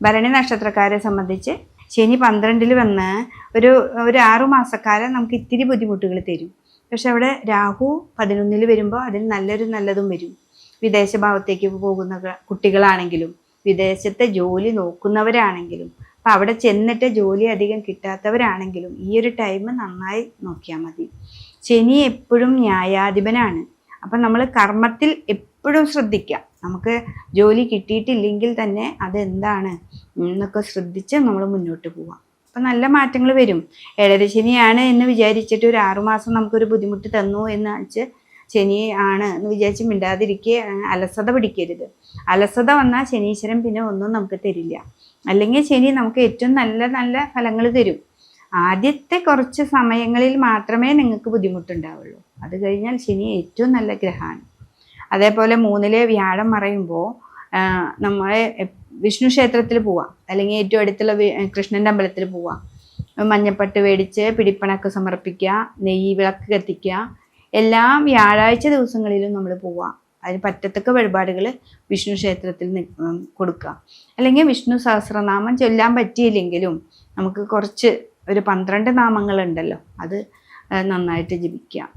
ഭരണി നക്ഷത്രക്കാരെ സംബന്ധിച്ച് ശനി പന്ത്രണ്ടിൽ വന്ന് ഒരു ഒരു ആറു മാസക്കാലം നമുക്ക് ഇത്തിരി ബുദ്ധിമുട്ടുകൾ തരും. പക്ഷെ അവിടെ രാഹു പതിനൊന്നിൽ വരുമ്പോൾ അതിൽ നല്ലൊരു നല്ലതും വരും. വിദേശ ഭാഗത്തേക്ക് പോകുന്ന കുട്ടികളാണെങ്കിലും വിദേശത്തെ ജോലി നോക്കുന്നവരാണെങ്കിലും അപ്പം അവിടെ ചെന്നിട്ട് ജോലി അധികം കിട്ടാത്തവരാണെങ്കിലും ഈ ഒരു ടൈം നന്നായി നോക്കിയാൽ മതി. ശനി എപ്പോഴും ന്യായാധിപനാണ്. അപ്പം നമ്മൾ കർമ്മത്തിൽ എപ്പോഴും ശ്രദ്ധിക്കുക നമുക്ക് ജോലി കിട്ടിയിട്ടില്ലെങ്കിൽ തന്നെ അതെന്താണ്? എന്നൊക്കെ ശ്രദ്ധിച്ച് നമ്മൾ മുന്നോട്ട് പോവാം. അപ്പം നല്ല മാറ്റങ്ങൾ വരും. ഏഴര ശനിയാണ് എന്ന് വിചാരിച്ചിട്ട് ഒരു ആറുമാസം നമുക്കൊരു ബുദ്ധിമുട്ട് തന്നു എന്ന് വെച്ച് ശനി ആണ് എന്ന് വിചാരിച്ച് മിണ്ടാതിരിക്കുക അലസത പിടിക്കരുത്. അലസത വന്നാൽ ശനീശ്വരൻ പിന്നെ ഒന്നും നമുക്ക് തരില്ല. അല്ലെങ്കിൽ ശനി നമുക്ക് ഏറ്റവും നല്ല നല്ല ഫലങ്ങൾ തരും. ആദ്യത്തെ കുറച്ച് സമയങ്ങളിൽ മാത്രമേ നിങ്ങൾക്ക് ബുദ്ധിമുട്ടുണ്ടാവുള്ളൂ. അത് കഴിഞ്ഞാൽ ശനി ഏറ്റവും നല്ല ഗ്രഹമാണ് അതേപോലെ മൂന്നിലെ വ്യാഴം മറയുമ്പോൾ നമ്മൾ വിഷ്ണു ക്ഷേത്രത്തിൽ പോവാം. അല്ലെങ്കിൽ ഏറ്റവും അടുത്തുള്ള കൃഷ്ണന്റെ അമ്പലത്തിൽ പോവാം. മഞ്ഞപ്പട്ട് മേടിച്ച് പിടിപ്പണക്ക് സമർപ്പിക്കുക നെയ്യ് വിളക്ക് കത്തിക്കുക. എല്ലാ വ്യാഴാഴ്ച ദിവസങ്ങളിലും നമ്മൾ പോവാം. അതിന് പറ്റത്തക്ക വഴിപാടുകൾ വിഷ്ണു ക്ഷേത്രത്തിൽ കൊടുക്കുക. അല്ലെങ്കിൽ വിഷ്ണു സഹസ്രനാമം ചൊല്ലാൻ പറ്റിയില്ലെങ്കിലും നമുക്ക് കുറച്ച് ഒരു പന്ത്രണ്ട് നാമങ്ങളുണ്ടല്ലോ. അത് നന്നായിട്ട് ജപിക്കുക